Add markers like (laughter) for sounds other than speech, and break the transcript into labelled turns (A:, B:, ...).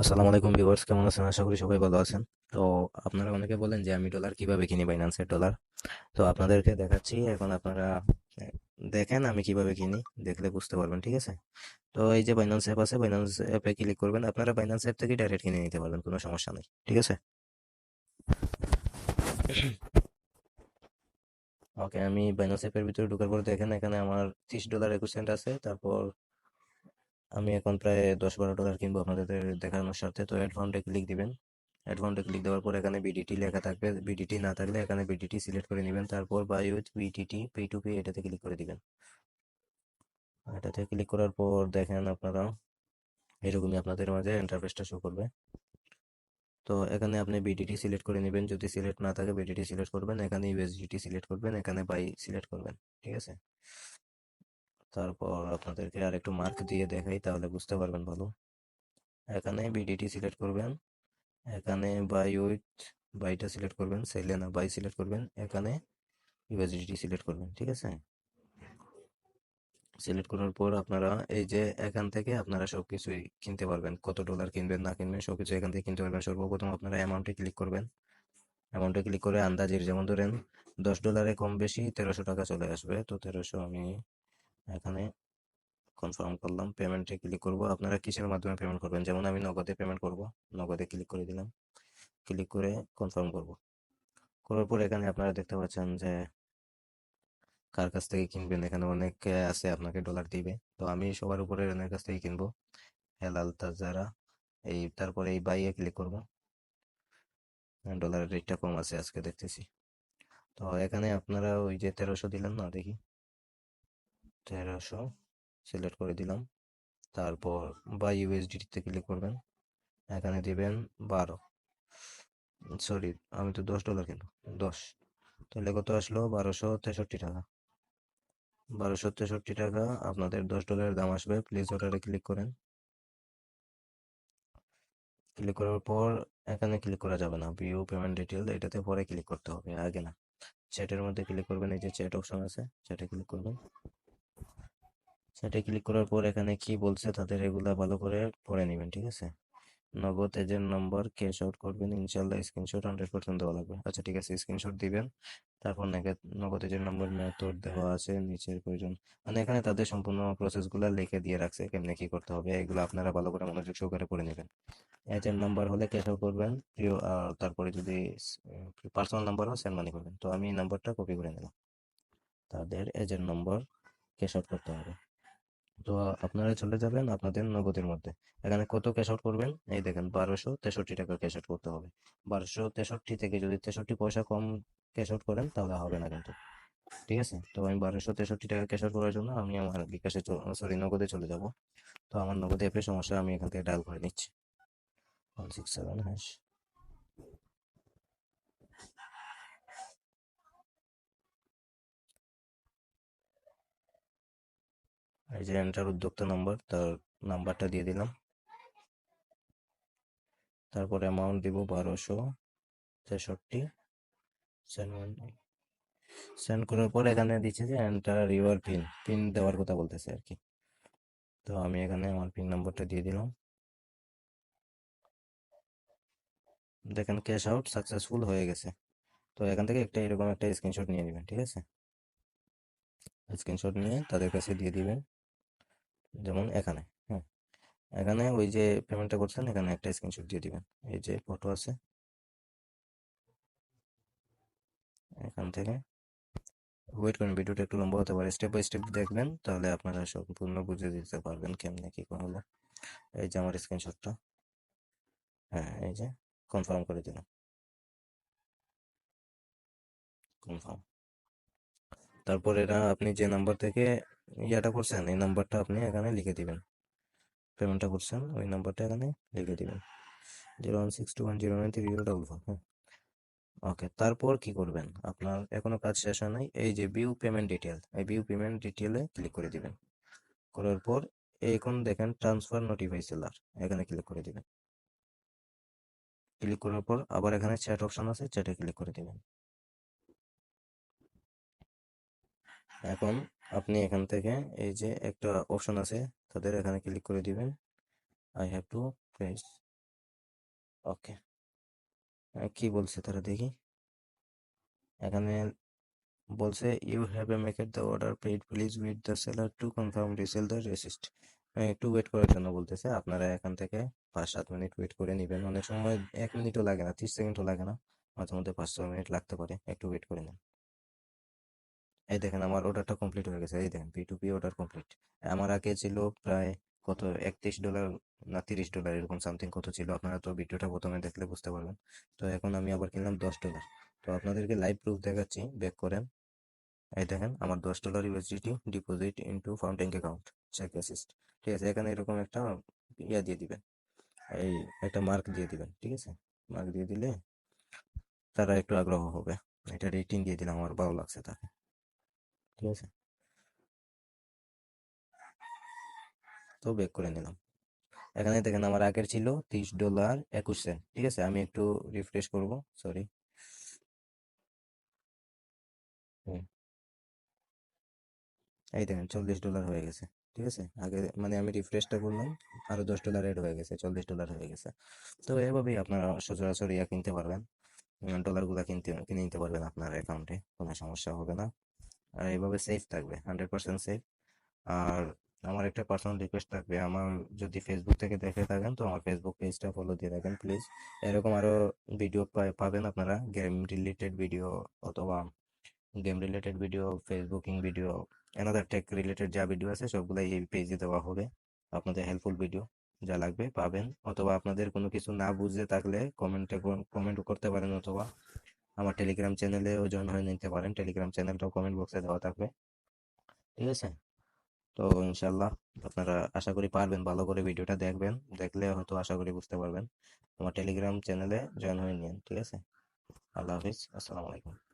A: আসসালামু আলাইকুম ভিউয়ার্স, কেমন আছেন? আশা করি সবাই ভালো আছেন। তো আপনারা অনেকে বলেন যে আমি ডলার কীভাবে কিনি বাইন্যান্সের ডলার তো আপনাদেরকে দেখাচ্ছি, এখন আপনারা দেখেন আমি কীভাবে কিনি, দেখলে বুঝতে পারবেন, ঠিক আছে? তো এই যে বাইন্যান্স অ্যাপ আছে বাইন্যান্স অ্যাপে ক্লিক করবেন, আপনারা বাইন্যান্স অ্যাপ থেকে ডাইরেক্ট কিনে নিতে পারবেন, কোনো সমস্যা নেই, ঠিক আছে? (clears throat) ওকে আমি বাইন্যান্স অ্যাপের ভিতরে ঢোকার পর দেখেন, এখানে আমার তিরিশ ডলার একুশ সেন্ট আছে, তারপর আমি এখন প্রায় দশ বারো ডলার কিনবো আপনাদের দেখানোর সাথে। তো অ্যাড ক্লিক দিবেন। অ্যাড ক্লিক দেওয়ার পর এখানে বিডিটি লেখা থাকবে। বিডিটি না থাকলে এখানে বিডিটি সিলেক্ট করে নেবেন। তারপর buy with BTT pay to pay এটাতে ক্লিক করে দিবেন। এটাতে ক্লিক করার পর দেখেন আপনারা, এরকমই আপনাদের মাঝে ইন্টারফেসটা শো করবে। তো এখানে আপনি বিডিটি সিলেক্ট করে নেবেন। যদি সিলেক্ট না থাকে বিডিটি সিলেক্ট করবেন। এখানে ইউএসডিটি সিলেক্ট করবেন। এখানে বাই সিলেক্ট করবেন। ঠিক আছে? তারপর আপনাদেরকে আর একটু মার্ক দিয়ে দেখাই, তাহলে বুঝতে পারবেন ভালো। এখানে বিডিটি সিলেক্ট করবেন। এখানে বাই উইথ বাইটা সিলেক্ট করবেন সেলে না বাই সিলেক্ট করবেন। এখানে ইউএসডিটি সিলেক্ট করবেন, ঠিক আছে? সিলেক্ট করার পর আপনারা এই যে এখান থেকে আপনারা সবকিছুই কিনতে পারবেন। কত ডলার কিনবেন, না কিনবেন, সবকিছু এখান থেকে কিনতে পারবেন। সর্বপ্রথম আপনারা অ্যামাউন্টে ক্লিক করবেন। অ্যামাউন্টে ক্লিক করে আন্দাজের, যেমন ধরেন দশ ডলারে কম বেশি তেরোশো টাকা চলে আসবে। তো তেরোশো আমি এখানে কনফার্ম করলাম পেমেন্টে ক্লিক করব। আপনারা কিসের মাধ্যমে পেমেন্ট করবেন? যেমন আমি নগদে পেমেন্ট করব। নগদে ক্লিক করে দিলাম। ক্লিক করে কনফার্ম করব। করার পর এখানে আপনারা দেখতে পাচ্ছেন যে কার কাছ থেকে কিনবেন? এখানে অনেকে আছে, আপনাকে ডলার দিবে। তো আমি সবার উপরে এনার কাছ থেকে কিনবো। হেলাল, তাজারা, এই, তারপরে এই বাইয়ে ক্লিক করব। ডলারের রেটটা কম আছে আজকে দেখতেছি। তো এখানে আপনারা ওই যে তেরোশো দিলেন না, দেখি। তেরোশো সিলেক্ট করে দিলাম। তারপর বাই ইউএসডিতে ক্লিক করবেন। এখানে দিবেন বারো। সরি আমি তো দশ ডলার কিনবো দশ। তাহলে কত আসলো? বারোশো তেষট্টি টাকা। বারোশো তেষট্টি টাকা আপনাদের দশ ডলারের দাম আসবে। প্লিজ অর্ডারে ক্লিক করেন। ক্লিক করার পর এখানে ক্লিক করা যাবে না। ভিউ পেমেন্ট ডিটেল এটাতে পরে ক্লিক করতে হবে, আগে না। চ্যাটের মধ্যে ক্লিক করবেন, এই যে চ্যাট অপশন আছে চ্যাটে ক্লিক করবেন। চ্যাটে ক্লিক করার পর এখানে কি বলছে তাদের এগুলা ভালো করে পড়ে নেবেন, ঠিক আছে? নগদ এজেন্ট নম্বর ক্যাশ আউট করবেন ইনশাল্লাহ স্ক্রিনশট হান্ড্রেড পার্সেন্ট দেওয়া লাগবে। আচ্ছা ঠিক আছে স্ক্রিনশট দিবেন। তারপর নগদ এজেন্ট নম্বর মেথড দেওয়া আছে, নিচের প্রয়োজন। মানে এখানে তাদের সম্পূর্ণ প্রসেসগুলো লিখে দিয়ে রাখছে কেমনে কি করতে হবে, এগুলো আপনারা ভালো করে মনোযোগ সহকারে পড়ে নেবেন। এজেন্ট নাম্বার হলে ক্যাশ আউট করবেন আর তারপরে যদি পার্সোনাল নাম্বার হয় সেন্ড মানি করবেন। তো আমি নাম্বারটা কপি করে নিলাম। তাদের এজেন্ট নম্বর ক্যাশ আউট করতে হবে। তো আপনারা চলে যাবেন আপনাদের নগদের মধ্যে। এখানে কত ক্যাশ আউট করবেন? এই দেখেন, বারোশো তেষট্টি টাকা ক্যাশ আউট করতে হবে। বারোশো তেষট্টি থেকে যদি তেষট্টি পয়সা কম ক্যাশ আউট করেন, তাহলে হবে না কিন্তু। ঠিক আছে? তো আমি বারোশো তেষট্টি টাকা ক্যাশ আউট করার জন্য আমি আমার বিকাশে সরি নগদে চলে যাব। তো আমার নগদে অ্যাপের সমস্যা, আমি এখান থেকে ডায়াল করে নিচ্ছি। ওয়ান সিক্স সেভেন হ্যাশ এই যে এন্টার উদ্যোক্তা নাম্বার তার নাম্বারটা দিয়ে দিলাম। তারপর অ্যামাউন্ট দিব বারোশো তেষট্টি সেন্ড করার পর এখানে দিচ্ছে যে এন্টার ইউর পিন পিন দেওয়ার কথা বলতেছে আর কি তো আমি এখানে আমার পিন নাম্বারটা দিয়ে দিলাম। দেখেন ক্যাশ আউট সাকসেসফুল হয়ে গেছে। তো এখান থেকে একটা এরকম একটা স্ক্রিনশট নিয়ে নেবেন, ঠিক আছে? স্ক্রিনশট নিয়ে তাদের কাছে দিয়ে দিবেন। যেমন এখানে হ্যাঁ? এখানে ওই যে পেমেন্টটা করছেন, এখানে একটা স্ক্রিনশট দিয়ে দিবেন। এই যে ফটো আছে। এখান থেকে। ওয়েট করেন, ভিডিওটা একটু লম্বা হতে পারে। স্টেপ বাই স্টেপ দেখবেন, তাহলে আপনারা সম্পূর্ণ বুঝে দিতে পারবেন কেমনে কি হলো। এই যে আমার স্ক্রিনশটটা হ্যাঁ এই যে কনফার্ম করে দিলাম। কনফার্ম তারপর এটা আপনি যে নাম্বার থেকে ইয়াটা করছেন এই নাম্বারটা আপনি এখানে লিখে দিবেন। পেমেন্টটা করছেন ওই নাম্বারটা এখানে লিখে দিবেন। Zero one six two one zero nine three zero double four হ্যাঁ। ওকে তারপর কি করবেন? আপনার এখনও কাজ শেষ হয় নাই এই যে ভিউ পেমেন্ট ডিটেল এই ভিউ পেমেন্ট ডিটেলে ক্লিক করে দিবেন। করার পর এখন দেখেন ট্রান্সফার নোটিফাই সেলার এখানে ক্লিক করে দিবেন। ক্লিক করার পর আবার এখানে চ্যাট অপশন আছে চ্যাটে ক্লিক করে দিবেন। এখন আপনি এখান থেকে এই যে একটা অপশন আছে, তাদের এখানে ক্লিক করে দিবেন। I have to press okay কি বলছে তারা দেখি? এখানে বলছে you have a marked the order paid please with the seller to confirm release the resist একটু ওয়েট করার জন্য বলতেছে, আপনারা এখান থেকে পাঁচ সাত মিনিট ওয়েট করে নেবেন। অনেক সময় এক মিনিটও লাগে না, তিরিশ সেকেন্ডও লাগে না মাঝে মধ্যে পাঁচ ছ মিনিট লাগতে পারে, একটু ওয়েট করে নেন। এই দেখেন আমার অর্ডারটা কমপ্লিট হয়ে গেছে, এই দেখেন P to P order complete আমার আগে ছিল প্রায় কত, একত্রিশ ডলার না তিরিশ ডলার এরকম সামথিং কত ছিল, আপনারা তো ভিডিওটা প্রথমে দেখলে বুঝতে পারবেন। তো এখন আমি আবার কিনলাম দশ ডলার তো আপনাদেরকে লাইভ প্রুফ দেখাচ্ছি ব্যাক করেন। এই দেখেন আমার দশ dollar USDT deposit into funding account check assist ঠিক আছে, এখানে এরকম একটা ইয়া দিয়ে দিবেন। এই একটা মার্ক দিয়ে দিবেন, ঠিক আছে? মার্ক দিয়ে দিলে তারা একটু আগ্রহ হবে। এটা রেটিং দিয়ে দিলাম আমার ভালো লাগছে তাকে। ঠিক আছে? তো বেক করে নিলাম। এখানে দেখেন আমার আগের ছিল তিরিশ ডলার একুশ সেন্ট ঠিক আছে? আমি একটু রিফ্রেশ করব সরি এই দেখেন চল্লিশ ডলার হয়ে গেছে, ঠিক আছে? আগে মানে আমি রিফ্রেশটা করলাম, আরও দশ ডলার এড হয়ে গেছে, চল্লিশ ডলার হয়ে গেছে। তো এভাবেই আপনারা সচরাচর ইয়া কিনতে পারবেন। ডলারগুলো কিনতে, কিনে নিতে পারবেন আপনার অ্যাকাউন্টে কোনো সমস্যা হবে না। আর এইভাবে সেফ থাকবে হান্ড্রেড পার্সেন্ট সেফ আর আমার একটা পার্সোনাল রিকোয়েস্ট থাকবে, আমার যদি ফেসবুক থেকে দেখে থাকেন, তো আমার ফেসবুক পেজটা ফলো দিয়ে রাখেন প্লিজ এরকম আরও ভিডিও পাবেন আপনারা গেম রিলেটেড ভিডিও অথবা গেম রিলেটেড ভিডিও ফেসবুকিং ভিডিও এনাদার টেক রিলেটেড যা ভিডিও আছে, সবগুলাই এই পেজে দেওয়া হবে, আপনাদের হেল্পফুল ভিডিও যা লাগবে, পাবেন। অথবা আপনাদের কোনো কিছু না বুঝে থাকলে কমেন্টে কমেন্ট করতে পারেন অথবা আমার টেলিগ্রাম চ্যানেলেও জয়েন হয়ে নিতে পারেন। টেলিগ্রাম চ্যানেলটাও কমেন্ট বক্সে দেওয়া থাকবে। ঠিক আছে? তো ইনশাল্লাহ আপনারা আশা করি পারবেন, ভালো করে ভিডিওটা দেখবেন। দেখলে হয়তো আশা করি বুঝতে পারবেন। আমার টেলিগ্রাম চ্যানেলে জয়েন হয়ে নিন। ঠিক আছে? আল্লাহ হাফিজ। আসসালামু আলাইকুম।